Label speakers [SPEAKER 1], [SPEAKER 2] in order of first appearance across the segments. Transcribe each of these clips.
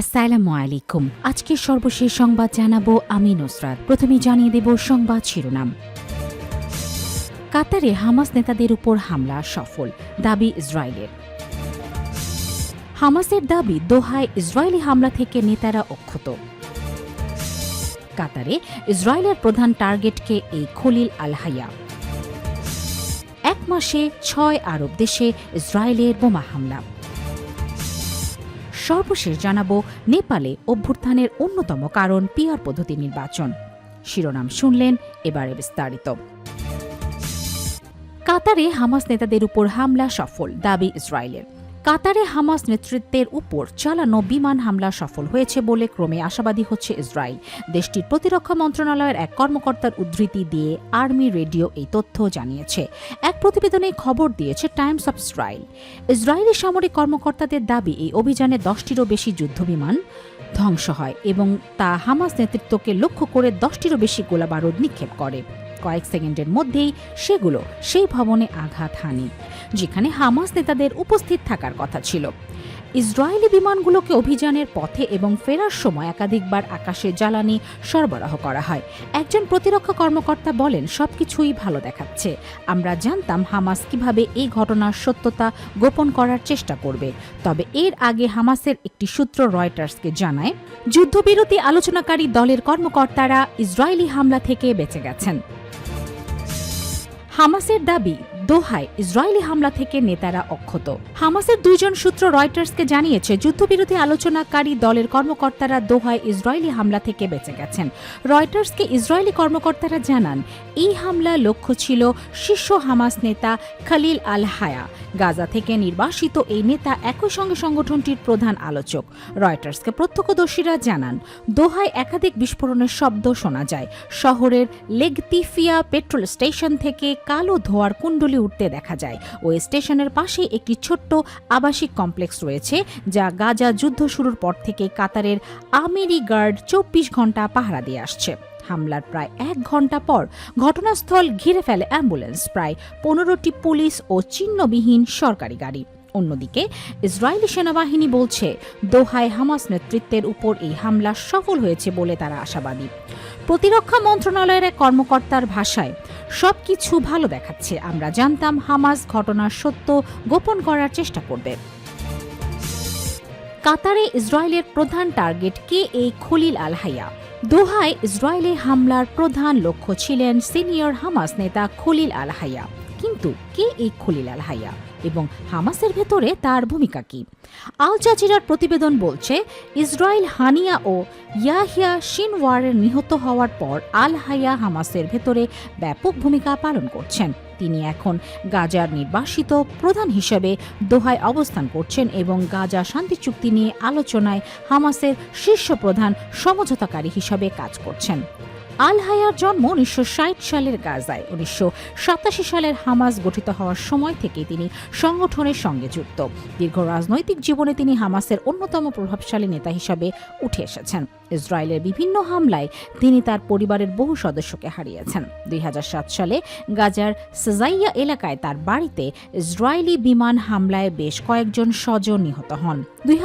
[SPEAKER 1] আসসালামু আলাইকুম। আজকের সর্বশেষ সংবাদ জানাব আমি নুসরাত। প্রথমে জানিয়ে দেব সংবাদ শিরোনাম। কাতারে হামাস নেতাদের উপর হামলা সফল, দাবি ইসরায়েলের। হামাসের দাবি, দোহায় ইসরায়েলি হামলা থেকে নেতারা অক্ষত। কাতারে ইসরায়েলের প্রধান টার্গেটকে এই খলিল আল হাইয়া এক মাসে ছয় আরব দেশে ইসরায়েলের বোমা হামলা। সর্বশেষ জানাব নেপালে অভ্যুত্থানের অন্যতম কারণ পিয়ার পদ্ধতি নির্বাচন। শিরোনাম শুনলেন এবারে বিস্তারিত। কাতারে হামাস নেতাদের উপর হামলা সফল, দাবি ইসরায়েলের। কাতারে হামাস নেতৃত্বের উপর চালানো বিমান হামলা সফল হয়েছে বলে ক্রমে আশাবাদী হচ্ছে ইসরায়েল। দেশটির প্রতিরক্ষা মন্ত্রণালয়ের এক কর্মকর্তার উদ্ধৃতি দিয়ে আর্মি রেডিও এই তথ্য জানিয়েছে। এক প্রতিবেদনে খবর দিয়েছে টাইমস অব ইসরায়েল। ইসরায়েলি সামরিক কর্মকর্তাদের দাবি, এই অভিযানে দশটিরও বেশি যুদ্ধবিমান ধ্বংস হয় এবং তা হামাস নেতৃত্বকে লক্ষ্য করে দশটিরও বেশি গোলাবারুদ নিক্ষেপ করে। কয়েক সেকেন্ডের মধ্যেই সেগুলো সেই ভবনে আঘাত হানি, যেখানে হামাস নেতাদের উপস্থিত থাকার কথা ছিল। ইসরায়েলি বিমানগুলোকে অভিযানের পথে এবং ফেরার সময় একাধিকবার আকাশে জ্বালানি সরবরাহ করা হয়। একজন প্রতিরক্ষা কর্মকর্তা বলেন, সবকিছুই ভালো দেখাচ্ছে। আমরা জানতাম হামাস কীভাবে এই ঘটনার সত্যতা গোপন করার চেষ্টা করবে। তবে এর আগে হামাসের একটি সূত্র রয়টার্সকে জানায়, যুদ্ধবিরতি আলোচনাকারী দলের কর্মকর্তারা ইসরায়েলি হামলা থেকে বেঁচে গেছেন। হামাসের দাবি দোহায় ইসরায়েলি হামলা থেকে নেতারা অক্ষত। হামাসের দুইজন সূত্র রয়টার্সকে জানিয়েছে যুদ্ধবিরোধী আলোচনাকারী দলের কর্মকর্তারা দোহায় ইসরায়েলি হামলা থেকে বেঁচে গেছেন। রয়টার্সকে ইসরায়েলি কর্মকর্তারা জানান, এই হামলা লক্ষ্য ছিল শীর্ষ হামাস নেতা খালিল আল হায়া গাজা থেকে নির্বাসিত এই নেতা একই সঙ্গে সংগঠনটির প্রধান আলোচক। রয়টার্সকে প্রত্যক্ষদর্শীরা জানান, দোহায় একাধিক বিস্ফোরণের শব্দ শোনা যায়। শহরের লেগতিফিয়া পেট্রোল স্টেশন থেকে কালো ধোয়ার কুণ্ডলি উঠতে দেখা যায়। ওই স্টেশনের পাশে একটি ছোট্ট আবাসিক কমপ্লেক্স রয়েছে, যা গাজা যুদ্ধ শুরুর পর থেকে কাতারের আমেরি গার্ড চব্বিশ ঘণ্টা পাহারা দিয়ে আসছে। হামলার প্রায় এক ঘণ্টা পর ঘটনাস্থল ঘিরে ফেলে অ্যাম্বুলেন্স। প্রায় পনেরোটি পুলিশ ও চিহ্নবিহীন সরকারি গাড়ি। অন্যদিকে, ইসরায়েলি সেনাবাহিনী বলছে, দোহায় হামাস নেতৃত্বের উপর এই হামলা সফল হয়েছে বলে তারা আশাবাদী। প্রতিরক্ষা মন্ত্রণালয়ের এক কর্মকর্তার ভাষায়, সবকিছু ভালো দেখাচ্ছে। আমরা জানতাম হামাস ঘটনার সত্য গোপন করার চেষ্টা করবে। কাতারে ইসরায়েলের প্রধান টার্গেট কে? এই খলিল আল হাইয়া দোহায় ইসরায়েলে হামলার প্রধান লক্ষ্য ছিলেন সিনিয়র হামাস নেতা খলিল আল হাইয়া কিন্তু কে? এই খলিল আল হাইয়া এবং হামাসের ভেতরে তার ভূমিকা কি? আল জাজিরার প্রতিবেদন বলছে, ইসরায়েল হানিয়া ও ইয়াহিয়া শিনওয়ারের নিহত হওয়ার পর আল হাইয়া হামাসের ভেতরে ব্যাপক ভূমিকা পালন করছেন। তিনি এখন গাজার নির্বাসিত প্রধান হিসেবে দোহায় অবস্থান করছেন এবং গাজা শান্তি চুক্তি নিয়ে আলোচনায় হামাসের শীর্ষ প্রধান সমঝোতাকারী হিসাবে কাজ করছেন। আল হায়ার জন্ম উনিশশো ষাট সালের গাজায়। উনিশশো সাতাশি সালের হামাস গঠিত হওয়ার সময় থেকে তিনি সংগঠনের সঙ্গে যুক্ত। দীর্ঘ রাজনৈতিক জীবনে তিনি হামাসের অন্যতম প্রভাবশালী নেতা হিসাবে উঠে এসেছেন। ইসরায়েলের বিভিন্ন হামলায় তিনি তার পরিবারের বহু সদস্যকে হারিয়েছেন। দুই সালে গাজার সেজাইয়া এলাকায় তার বাড়িতে ইসরায়েলি বিমান হামলায় বেশ কয়েকজন স্বজন নিহত হন। দুই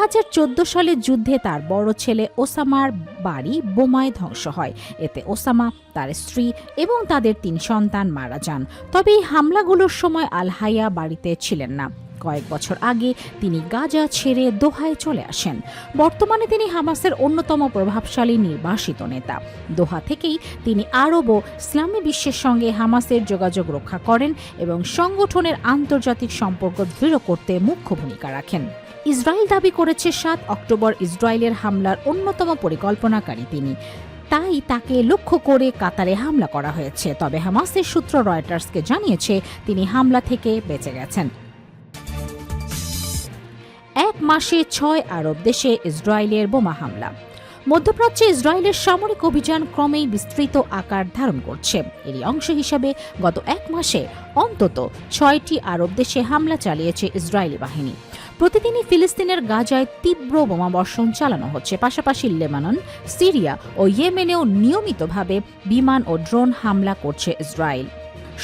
[SPEAKER 1] সালে যুদ্ধে তার বড় ছেলে ওসামার বাড়ি বোমায় ধ্বংস হয়। এতে ওসামা তার স্ত্রী এবং তাদের তিন সন্তান মারা যান। তবে এই হামলাগুলোর সময় আলহাইয়া বাড়িতে ছিলেন না। কয়েক বছর আগে তিনি গাজা ছেড়ে দোহায় চলে আসেন। বর্তমানে তিনি হামাসের অন্যতম প্রভাবশালী নির্বাসিত নেতা। দোহা থেকেই তিনি আরব ও ইসলামী বিশ্বের সঙ্গে হামাসের যোগাযোগ রক্ষা করেন এবং সংগঠনের আন্তর্জাতিক সম্পর্ক দৃঢ় করতে মুখ্য ভূমিকা রাখেন। ইসরায়েল দাবি করেছে, সাত অক্টোবর ইসরায়েলের হামলার অন্যতম পরিকল্পনাকারী তিনি। তাই তাকে লক্ষ্য করে কাতারে হামলা করা হয়েছে। তবে হামাসের সূত্র রয়টার্সকে জানিয়েছে, তিনি হামলা থেকে বেঁচে গেছেন। এক মাসে ছয় আরব দেশে ইসরায়েলের বোমা হামলা। মধ্যপ্রাচ্যে ইসরায়েলের সামরিক অভিযান ক্রমেই বিস্তৃত আকার ধারণ করছে। এরই অংশ হিসাবে গত এক মাসে অন্তত ছয়টি আরব দেশে হামলা চালিয়েছে ইসরায়েলি বাহিনী। প্রতিদিনই ফিলিস্তিনের গাজায় তীব্র বোমাবর্ষণ চালানো হচ্ছে। পাশাপাশি লেবানন, সিরিয়া ও ইয়েমেনেও নিয়মিতভাবে বিমান ও ড্রোন হামলা করছে ইসরায়েল।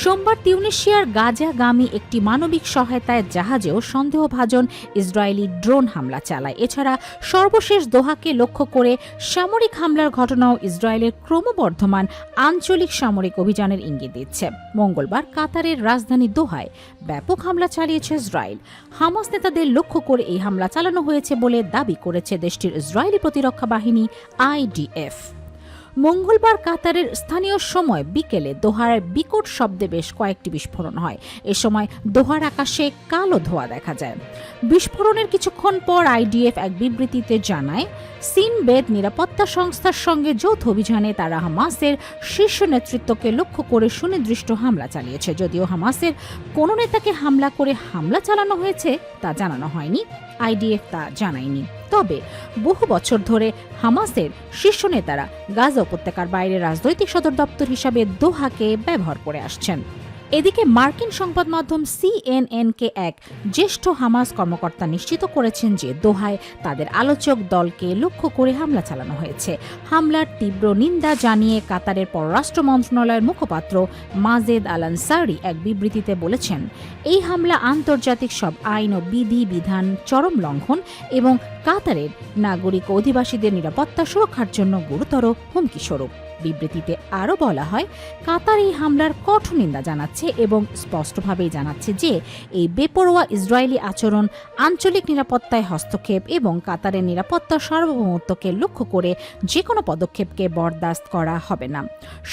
[SPEAKER 1] সোমবার তিউনিশিয়ার গাজাগামী একটি মানবিক সহায়তায় জাহাজেও সন্দেহভাজন ইসরায়েলি ড্রোন হামলা চালায়। এছাড়া সর্বশেষ দোহাকে লক্ষ্য করে সামরিক হামলার ঘটনাও ইসরায়েলের ক্রমবর্ধমান আঞ্চলিক সামরিক অভিযানের ইঙ্গিত দিচ্ছে। মঙ্গলবার কাতারের রাজধানী দোহায় ব্যাপক হামলা চালিয়েছে ইসরায়েল। হামাস নেতাদের লক্ষ্য করে এই হামলা চালানো হয়েছে বলে দাবি করেছে দেশটির ইসরায়েলি প্রতিরক্ষা বাহিনী আইডিএফ। মঙ্গলবার কাতারের স্থানীয় সময় বিকেলে দোহার বিকট শব্দে বেশ কয়েকটি বিস্ফোরণ হয়। এ সময় দোহার আকাশে কালো ধোঁয়া দেখা যায়। বিস্ফোরণের কিছুক্ষণ পর আইডিএফ এক বিবৃতিতে জানায় সিনবেদ নিরাপত্তা সংস্থার সঙ্গে যৌথ অভিযানে তারা হামাসের শীর্ষ নেতৃত্বকে লক্ষ্য করে সুনির্দিষ্ট হামলা চালিয়েছে। যদিও হামাসের কোনো নেতাকে হামলা করে হামলা চালানো হয়েছে তা জানানো হয়নি। আইডিএফ তা জানায়নি। তবে বহু বছর ধরে হামাসের শীর্ষ নেতারা গাজা উপত্যকার বাইরে রাজনৈতিক সদর দপ্তর হিসাবে দোহাকে ব্যবহার করে আসছেন। এদিকে মার্কিন সংবাদ মাধ্যম সিএনএনকে এক জ্যেষ্ঠ হামাস কর্মকর্তা নিশ্চিত করেছেন যে দোহায় তাদের আলোচক দলকে লক্ষ্য করে হামলা চালানো হয়েছে। হামলার তীব্র নিন্দা জানিয়ে কাতারের পররাষ্ট্র মন্ত্রণালয়ের মুখপাত্র মাজেদ আল আনসারি এক বিবৃতিতে বলেছেন, এই হামলা আন্তর্জাতিক সব আইন ও বিধি বিধান চরম লঙ্ঘন এবং কাতারের নাগরিক অধিবাসীদের নিরাপত্তা সুরক্ষার জন্য গুরুতর হুমকি স্বরূপ বিবৃতিতে আরও বলা হয়, কাতার এই হামলার কঠোর নিন্দা জানাচ্ছে এবং স্পষ্টভাবেই জানাচ্ছে যে, এই বেপরোয়া ইসরায়েলি আচরণ আঞ্চলিক নিরাপত্তায় হস্তক্ষেপ এবং কাতারের নিরাপত্তা সার্বভৌমত্বকে লক্ষ্য করে যে কোনো পদক্ষেপকে বরদাস্ত করা হবে না।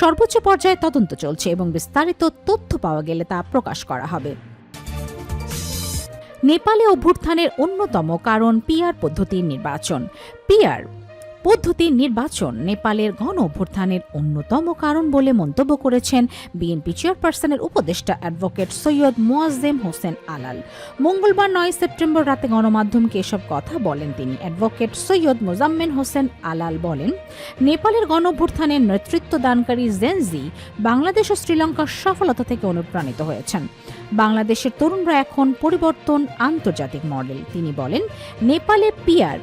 [SPEAKER 1] সর্বোচ্চ পর্যায়ে তদন্ত চলছে এবং বিস্তারিত তথ্য পাওয়া গেলে তা প্রকাশ করা হবে। নেপালে অভ্যুত্থানের অন্যতম কারণ পিয়ার পদ্ধতির নির্বাচন। পিআর পদ্ধতির নির্বাচন নেপালের গণ অভ্যুত্থানের অন্যতম কারণ বলে মন্তব্য করেছেন বিএনপি চেয়ারপারসনের উপদেষ্টা অ্যাডভোকেট সৈয়দ মোয়াজ্জেম হোসেন আলাল। মঙ্গলবার নয় সেপ্টেম্বর রাতে গণমাধ্যমকে এসব কথা বলেন তিনি। অ্যাডভোকেট সৈয়দ মোজাম্মেন হোসেন আলাল বলেন, নেপালের গণ অভ্যুত্থানের নেতৃত্ব দানকারী জেনজি বাংলাদেশ ও শ্রীলঙ্কার সফলতা থেকে অনুপ্রাণিত হয়েছেন। বাংলাদেশের তরুণরা এখন পরিবর্তন আন্তর্জাতিক মডেল। তিনি বলেন, নেপালে পিয়ার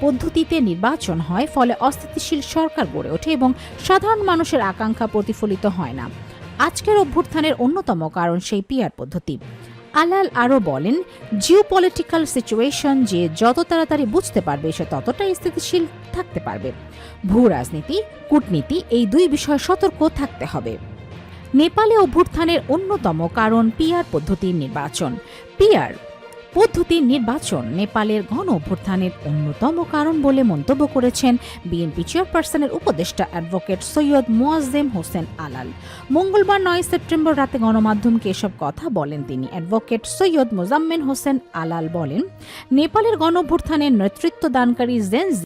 [SPEAKER 1] পদ্ধতিতে নির্বাচন হয়, ফলে অস্থিতিশীল সরকার গড়ে ওঠে এবং সাধারণ মানুষের আকাঙ্ক্ষা প্রতিফলিত হয় না। আজকের অভ্যুত্থানের অন্যতম কারণ সেই পিয়ার পদ্ধতি। আলাল আরও বলেন জিও পলিটিক্যাল সিচুয়েশন যে যত তাড়াতাড়ি বুঝতে পারবে, সে ততটাই স্থিতিশীল থাকতে পারবে। ভূ রাজনীতি, কূটনীতি এই দুই বিষয়ে সতর্ক থাকতে হবে। নেপালে অভ্যুত্থানের অন্যতম কারণ পিয়ার পদ্ধতির নির্বাচন। পিয়ার পদ্ধতির নির্বাচন নেপালের গণ অভ্যুত্থানের অন্যতম কারণ বলে মন্তব্য করেছেন বিএনপি চেয়ারপারসনের উপদেষ্টা অ্যাডভোকেট সৈয়দ মোয়াজ্জেম হোসেন আলাল। মঙ্গলবার নয় সেপ্টেম্বর রাতে গণমাধ্যমকে এসব কথা বলেন তিনি। অ্যাডভোকেট সৈয়দ মোজাম্মেন হোসেন আলাল বলেন, নেপালের গণ অভ্যুত্থানের নেতৃত্ব দানকারী জেন